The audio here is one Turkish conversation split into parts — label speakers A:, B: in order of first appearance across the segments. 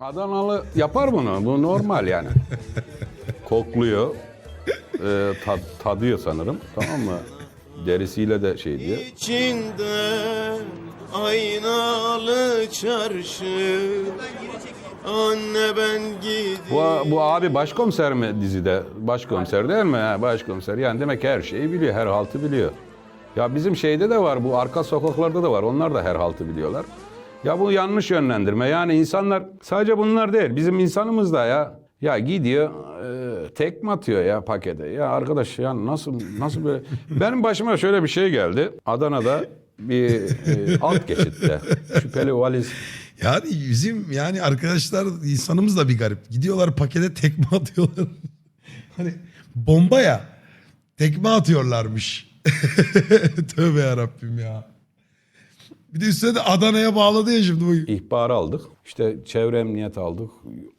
A: Adanalı yapar bunu. Bu normal yani. Kokluyor. E, tad- tadıyor sanırım. Tamam mı? Derisiyle de şey diyor.
B: İçinde aynalı çarşı Anne ben gidiyorum
A: Bu, bu abi başkomiser mi dizide? Başkomiser değil mi? Ha, başkomiser. Yani demek ki her şeyi biliyor, her haltı biliyor. Ya bizim şeyde de var, bu arka sokaklarda da var. Onlar da her haltı biliyorlar. Ya bu yanlış yönlendirme. Yani insanlar sadece bunlar değil. Bizim insanımız da ya. Ya gidiyor e, tekme atıyor ya pakete. Ya arkadaş ya nasıl nasıl böyle? Benim başıma şöyle bir şey geldi. Adana'da bir alt geçitte şüpheli valiz
C: Yani bizim yani arkadaşlar insanımız da bir garip. Gidiyorlar pakete tekme atıyorlar. hani bomba ya. Tekme atıyorlarmış. Tövbe yarabbim ya. Bir de üstüne de Adana'ya bağladı ya şimdi bu.
A: İhbar aldık. İşte çevre emniyet aldık.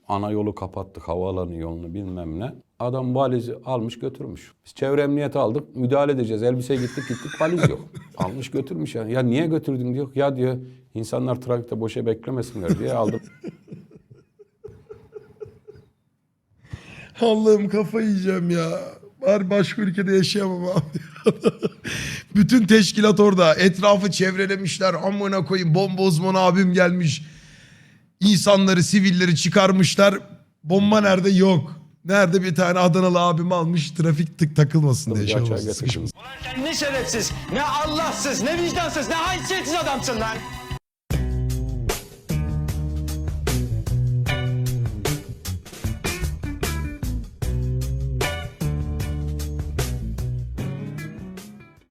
A: Ana yolu kapattık. Havaalanı yolunu bilmem ne. Adam valizi almış götürmüş. Biz çevre emniyeti aldık. Müdahale edeceğiz. Elbise gittik gittik valiz yok. almış götürmüş yani. Ya niye götürdün diyor. Ya diyor insanlar trafikte boşa beklemesinler diye aldım.
C: Allah'ım kafa yiyeceğim ya. Var başka ülkede yaşayamam abi. Bütün teşkilat orada. Etrafı çevrelemişler. Amına koyayım bomba uzmanı abim gelmiş. İnsanları, sivilleri çıkarmışlar. Bomba nerede? Yok. Nerede bir tane Adanalı abim almış trafik tık takılmasın diye şey olmasın.
D: Sen ne şerefsiz, ne Allahsız, ne vicdansız, ne haysiyetsiz adamsın lan.